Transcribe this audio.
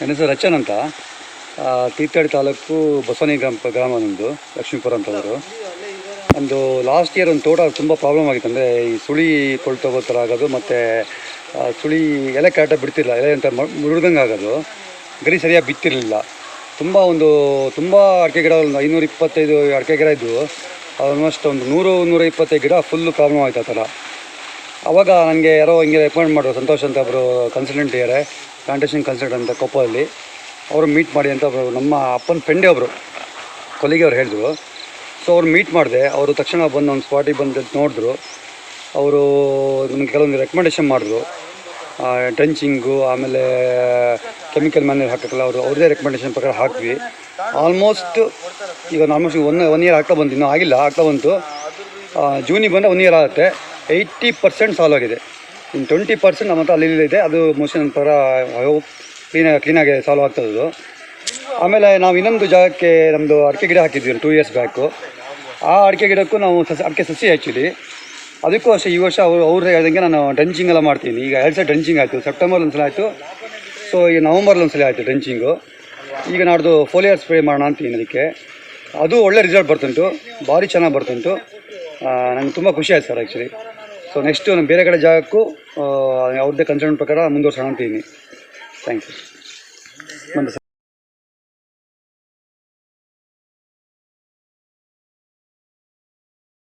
ನನ್ನ ಹೆಸರು ರಚನ್ ಅಂತ. ತೀರ್ಥಹಳ್ಳಿ ತಾಲೂಕು ಬಸವನಿ ಗ್ರಾಮ ಗ್ರಾಮ ನಮ್ಮದು ಲಕ್ಷ್ಮೀಪುರ ಅಂತವರು ಒಂದು ಲಾಸ್ಟ್ ಇಯರ್ ಒಂದು ತೋಟ ತುಂಬ ಪ್ರಾಬ್ಲಮ್ ಆಗಿತ್ತು. ಅಂದರೆ ಈ ಸುಳಿ ಕೊಳ್ತೋಗೋ ಥರ ಆಗೋದು, ಮತ್ತು ಸುಳಿ ಎಲೆ ಕರೆಕ್ಟಾಗಿ ಬಿಡ್ತಿಲ್ಲ ಎಲೆ ಅಂತ ಮುರಿದಂಗೆ ಆಗೋದು. ಗರಿ ಸರಿಯಾಗಿ ಬಿತ್ತಿರಲಿಲ್ಲ. ತುಂಬ ಒಂದು, ತುಂಬ ಅಡಿಕೆ ಗಿಡ, ಒಂದು ಐನೂರ ಇಪ್ಪತ್ತೈದು ಅಡಿಕೆ ಗಿಡ ಇದ್ದವು ಆಲ್ಮೋಸ್ಟ್ ಒಂದು ನೂರು, ನೂರ ಇಪ್ಪತ್ತೈದು ಗಿಡ ಫುಲ್ಲು ಪ್ರಾಬ್ಲಮ್ ಆಯ್ತು ಆ ಥರ ಅವಾಗ ನನಗೆ ಯಾರೋ ಹಿಂಗೆ ರೆಕಮೆಂಡ್ ಮಾಡಿದ್ರು, ಸಂತೋಷ್ ಅಂತ ಒಬ್ಬರು ಕನ್ಸಲ್ಟೆಂಟ್ ಇದ್ದಾರೆ ಪ್ಲಾಂಟೇಷನ್ ಕನ್ಸಲ್ಟೆಂಟ್ ಅಂತ ಕೊಪ್ಪದಲ್ಲಿ ಅವರು ಮೀಟ್ ಮಾಡಿ ಅಂತ ಒಬ್ಬರು ನಮ್ಮ ಅಪ್ಪನ ಫ್ರೆಂಡೇ ಒಬ್ಬರು ಕೊಲಿಗೆ ಅವ್ರು ಹೇಳಿದ್ರು. ಸೊ ಅವ್ರು ಮೀಟ್ ಮಾಡಿದೆ, ಅವರು ತಕ್ಷಣ ಬಂದು ಒಂದು ಸ್ಪಾಟಿಗೆ ಬಂದು ನೋಡಿದ್ರು. ಅವರು ನಮಗೆ ಕೆಲವೊಂದು ರೆಕಮೆಂಡೇಶನ್ ಮಾಡಿದ್ರು. ಟ್ರೆಂಚಿಂಗು ಆಮೇಲೆ ಕೆಮಿಕಲ್ ಮ್ಯಾನೇಜ್ ಹಾಕಕ್ಕಲ್ಲ ಅವರು ಅವ್ರದ್ದೇ ರೆಕಮೆಂಡೇಶನ್ ಪ್ರಕಾರ ಹಾಕ್ವಿ ಆಲ್ಮೋಸ್ಟ್ ಈಗ ಆಲ್ಮೋಸ್ಟ್ ಒನ್ ಒನ್ ಇಯರ್ ಆಗ್ತಾ ಬಂತು ಇನ್ನೂ ಆಗಿಲ್ಲ, ಆಗ್ತಾ ಬಂತು. ಜೂನಿಗೆ ಬಂದರೆ ಒನ್ ಇಯರ್ ಆಗುತ್ತೆ. ಏಯ್ಟಿ ಪರ್ಸೆಂಟ್ ಸಾಲ್ವ್ ಆಗಿದೆ ಇನ್ನು ಟ್ವೆಂಟಿ ಪರ್ಸೆಂಟ್ ನಮ್ಮ ಹತ್ರ ಅಲ್ಲಿ ಇದೆ. ಅದು ನನ್ನ ಥರ ಕ್ಲೀನಾಗಿ ಕ್ಲೀನಾಗಿ ಸಾಲ್ವ್ ಆಗ್ತದದು ಆಮೇಲೆ ನಾವು ಇನ್ನೊಂದು ಜಾಗಕ್ಕೆ ನಮ್ಮದು ಅಡಿಕೆ ಗಿಡ ಹಾಕಿದ್ವಿ ಟೂ ಇಯರ್ಸ್ ಬ್ಯಾಕು ಆ ಅಡಿಕೆ ಗಿಡಕ್ಕೂ ನಾವು ಸಸಿ, ಅಡಿಕೆ ಸಸಿ ಆ್ಯಕ್ಚುಲಿ ಅದಕ್ಕೂ ಅಷ್ಟೇ, ಈ ವರ್ಷ ಅವರು, ಅವ್ರು ಹೇಳ್ದಂಗೆ ನಾನು ಡ್ರೆಂಚಿಂಗ್ ಎಲ್ಲ ಮಾಡ್ತೀನಿ. ಈಗ ಎರಡು ಸಲ ಡ್ರೆಂಚಿಂಗ್ ಆಯಿತು. ಸೆಪ್ಟೆಂಬರ್ ಒಂದ್ಸಲ ಆಯಿತು. ಸೊ ಈಗ ನವಂಬರ್ ಒಂದ್ಸಲ ಆಯಿತು ಡ್ರೆಂಚಿಂಗು ಈಗ ನಾಡ್ದು ಫೋಲಿಯರ್ ಸ್ಪ್ರೇ ಮಾಡೋಣ ಅಂತೀನಿ ಅದಕ್ಕೆ. ಅದು ಒಳ್ಳೆ ರಿಸಲ್ಟ್ ಬರ್ತುಂಟು ಭಾರಿ ಚೆನ್ನಾಗಿ ಬರ್ತುಂಟು ನಂಗೆ ತುಂಬ ಖುಷಿ ಆಯ್ತು ಸರ್ ಆ್ಯಕ್ಚುಲಿ ಸೊ ನೆಕ್ಸ್ಟು ನಾನು ಬೇರೆ ಕಡೆ ಜಾಗಕ್ಕೂ ಅವ್ರದ್ದೇ ಕನ್ಸರ್ನ್ ಪ್ರಕಾರ ಮುಂದುವರ್ಸೋಣ ಅಂತೀನಿ ಥ್ಯಾಂಕ್ ಯು ನಮಸ್ತೆ